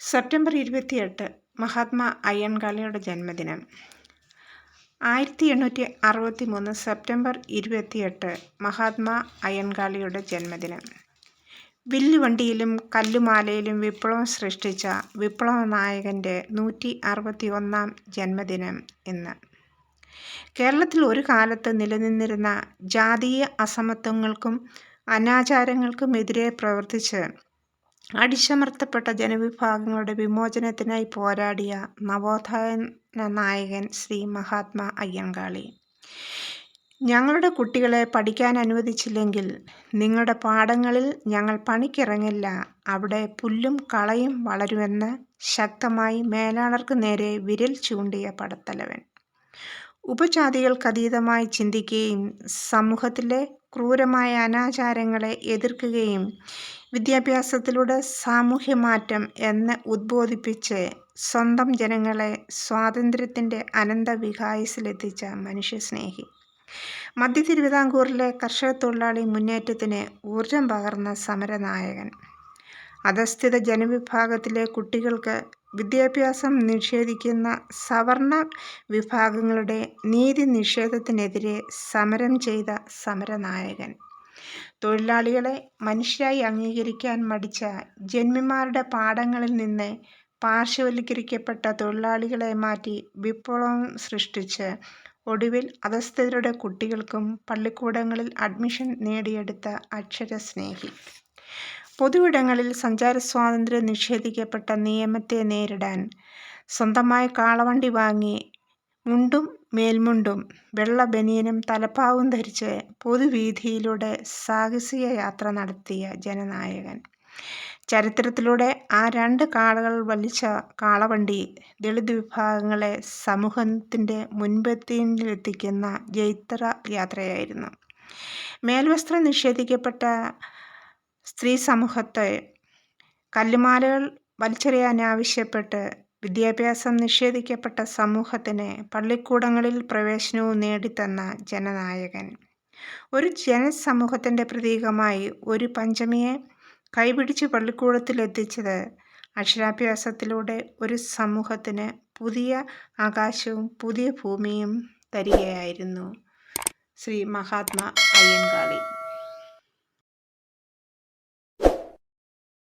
September ഇരുപത്തിയെട്ട് മഹാത്മാ അയ്യൻകാളിയുടെ ജന്മദിനം. ആയിരത്തി എണ്ണൂറ്റി അറുപത്തി മൂന്ന് സെപ്റ്റംബർ ഇരുപത്തിയെട്ട് മഹാത്മാ അയ്യൻകാളിയുടെ ജന്മദിനം. വില്ലുവണ്ടിയിലും കല്ലുമാലയിലും വിപ്ലവം സൃഷ്ടിച്ച വിപ്ലവ നായകന്റെ നൂറ്റി അറുപത്തി ഒന്നാം ജന്മദിനം ഇന്ന്. കേരളത്തിൽ ഒരു കാലത്ത് നിലനിന്നിരുന്ന ജാതീയ അസമത്വങ്ങൾക്കും അനാചാരങ്ങൾക്കുമെതിരെ പ്രവർത്തിച്ച് അടിച്ചമർത്തപ്പെട്ട ജനവിഭാഗങ്ങളുടെ വിമോചനത്തിനായി പോരാടിയ നവോത്ഥാന നായകൻ ശ്രീ മഹാത്മാ അയ്യങ്കാളി. ഞങ്ങളുടെ കുട്ടികളെ പഠിക്കാൻ അനുവദിച്ചില്ലെങ്കിൽ നിങ്ങളുടെ പാടങ്ങളിൽ ഞങ്ങൾ പണിക്കിറങ്ങില്ല. അവിടെ പുല്ലും കളയും വളരുമെന്ന് ശക്തമായി മേലാളർക്ക് നേരെ വിരൽ ചൂണ്ടിയ പടത്തലവൻ. ഉപജാതികൾക്കതീതമായി ചിന്തിക്കുകയും സമൂഹത്തിലെ ക്രൂരമായ അനാചാരങ്ങളെ എതിർക്കുകയും വിദ്യാഭ്യാസത്തിലൂടെ സാമൂഹ്യമാറ്റം എന്ന് ഉദ്ബോധിപ്പിച്ച് സ്വന്തം ജനങ്ങളെ സ്വാതന്ത്ര്യത്തിന്റെ അനന്തവികായസിലെത്തിച്ച മനുഷ്യസ്നേഹി. മധ്യ തിരുവിതാംകൂറിലെ കർഷക തൊഴിലാളി മുന്നേറ്റത്തിന് ഊർജം പകർന്ന സമരനായകൻ. അധസ്ഥിത ജനവിഭാഗത്തിലെ കുട്ടികൾക്ക് വിദ്യാഭ്യാസം നിഷേധിക്കുന്ന സവർണ വിഭാഗങ്ങളുടെ നീതി നിഷേധത്തിനെതിരെ സമരം ചെയ്ത സമരനായകൻ. തൊഴിലാളികളെ മനുഷ്യരായി അംഗീകരിക്കാൻ മടിച്ച ജന്മിമാരുടെ പാടങ്ങളിൽ നിന്ന് പാർശ്വവൽക്കരിക്കപ്പെട്ട തൊഴിലാളികളെ മാറ്റി വിപ്ലവം സൃഷ്ടിച്ച് ഒടുവിൽ അധസ്ഥിതരുടെ കുട്ടികൾക്കും പള്ളിക്കൂടങ്ങളിൽ അഡ്മിഷൻ നേടിയെടുത്ത അക്ഷരസ്നേഹി. പൊതുവിടങ്ങളിൽ സഞ്ചാര സ്വാതന്ത്ര്യം നിഷേധിക്കപ്പെട്ട നിയമത്തെ നേരിടാൻ സ്വന്തമായി കാളവണ്ടി വാങ്ങി മുണ്ടും മേൽമുണ്ടും വെള്ള ബനിയനും തലപ്പാവും ധരിച്ച് പൊതുവീഥിയിലൂടെ സാഹസിക യാത്ര നടത്തിയ ജനനായകൻ. ചരിത്രത്തിലൂടെ ആ രണ്ട് കാളകൾ വലിച്ച കാളവണ്ടി ദളിത് വിഭാഗങ്ങളെ സമൂഹത്തിന്റെ മുൻപത്തിയിലെത്തിക്കുന്ന ജൈത്ര യാത്രയായിരുന്നു. മേൽവസ്ത്രം നിഷേധിക്കപ്പെട്ട സ്ത്രീ സമൂഹത്തെ കല്ലുമാലകൾ വലിച്ചെറിയാനാവശ്യപ്പെട്ട് വിദ്യാഭ്യാസം നിഷേധിക്കപ്പെട്ട സമൂഹത്തിന് പള്ളിക്കൂടങ്ങളിൽ പ്രവേശനവും നേടിത്തന്ന ജനനായകൻ. ഒരു ജനസമൂഹത്തിന്റെ പ്രതീകമായി ഒരു പഞ്ചമിയെ കൈപിടിച്ച് പള്ളിക്കൂടത്തിലെത്തിച്ചത് അക്ഷരാഭ്യാസത്തിലൂടെ ഒരു സമൂഹത്തിന് പുതിയ ആകാശവും പുതിയ ഭൂമിയും തരികയായിരുന്നു ശ്രീ മഹാത്മാ അയ്യൻകാളി